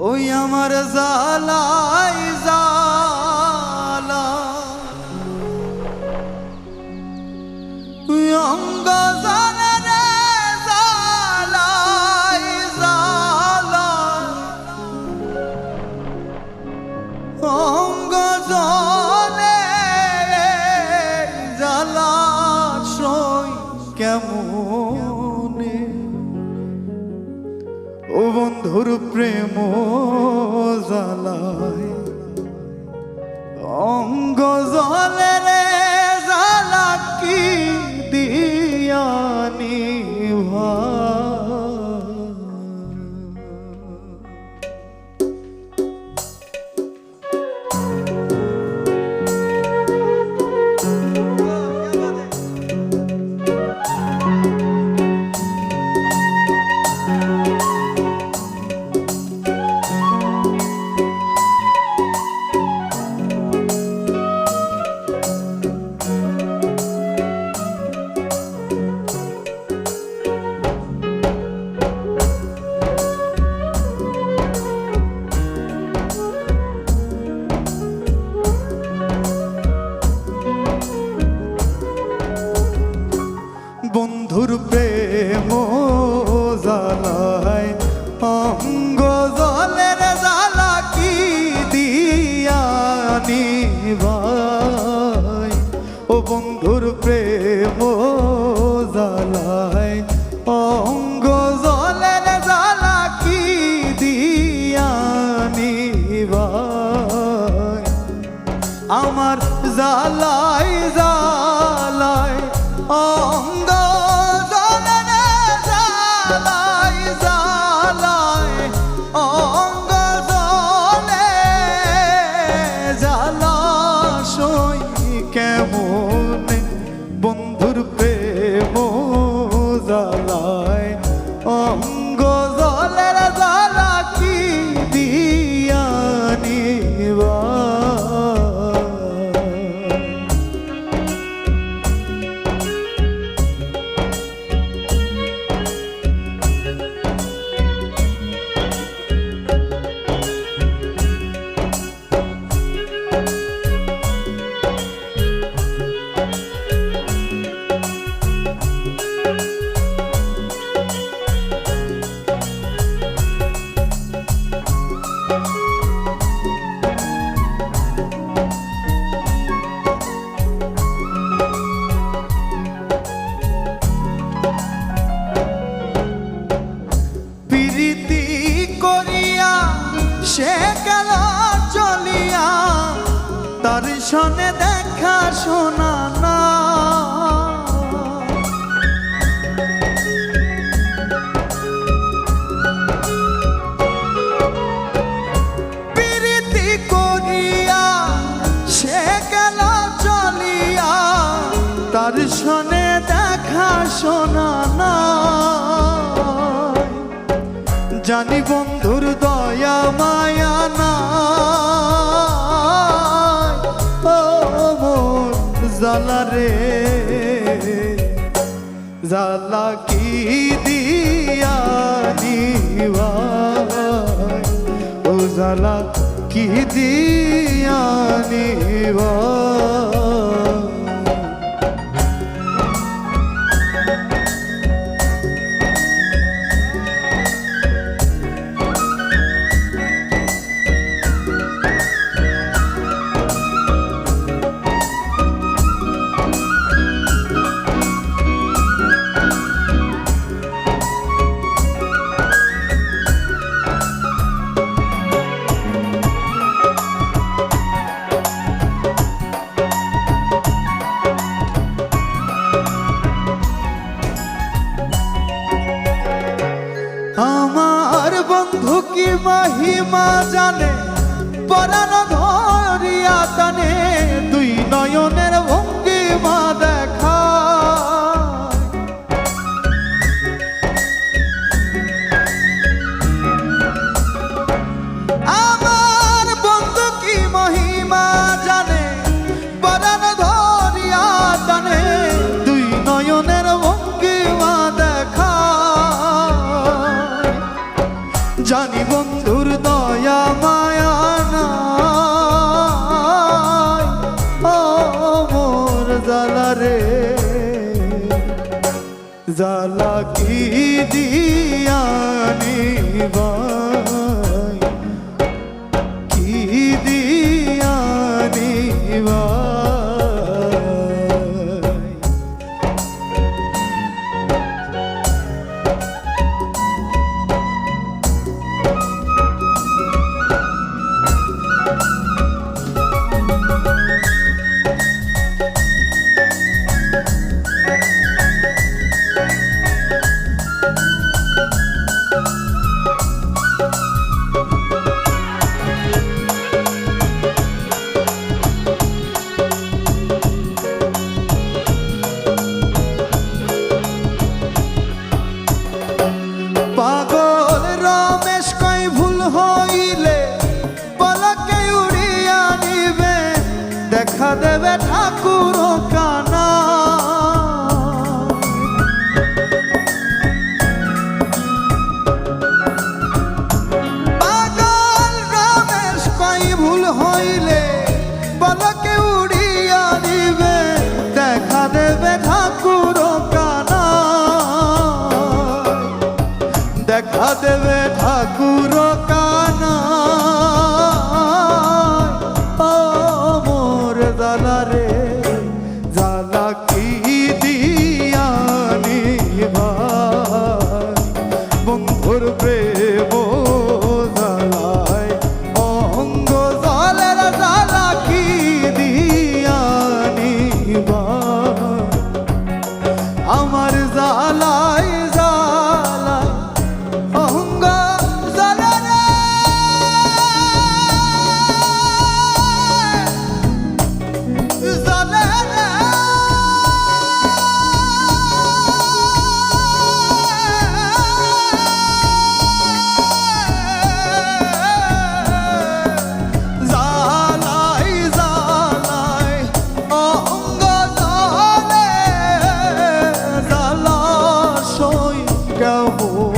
ওই আমার জালাই জালা। অঙ্গ প্রেম জালায় অঙ্গ জলে রে জালা কি দিয়ানি আমার জালাই জালাই অঙ্গ জালাই জালাই বন্ধুর সনে দেখা শোনা না। তার সনে দেখা শোনা না। জানি বন্ধুর দয়া মায়া জালা রে। জালা কি দিয়া ও জালা কি দিয়া নিবাই? জালা রে। জালা কি দিয়ানি বা দেখা দেবে Ama campo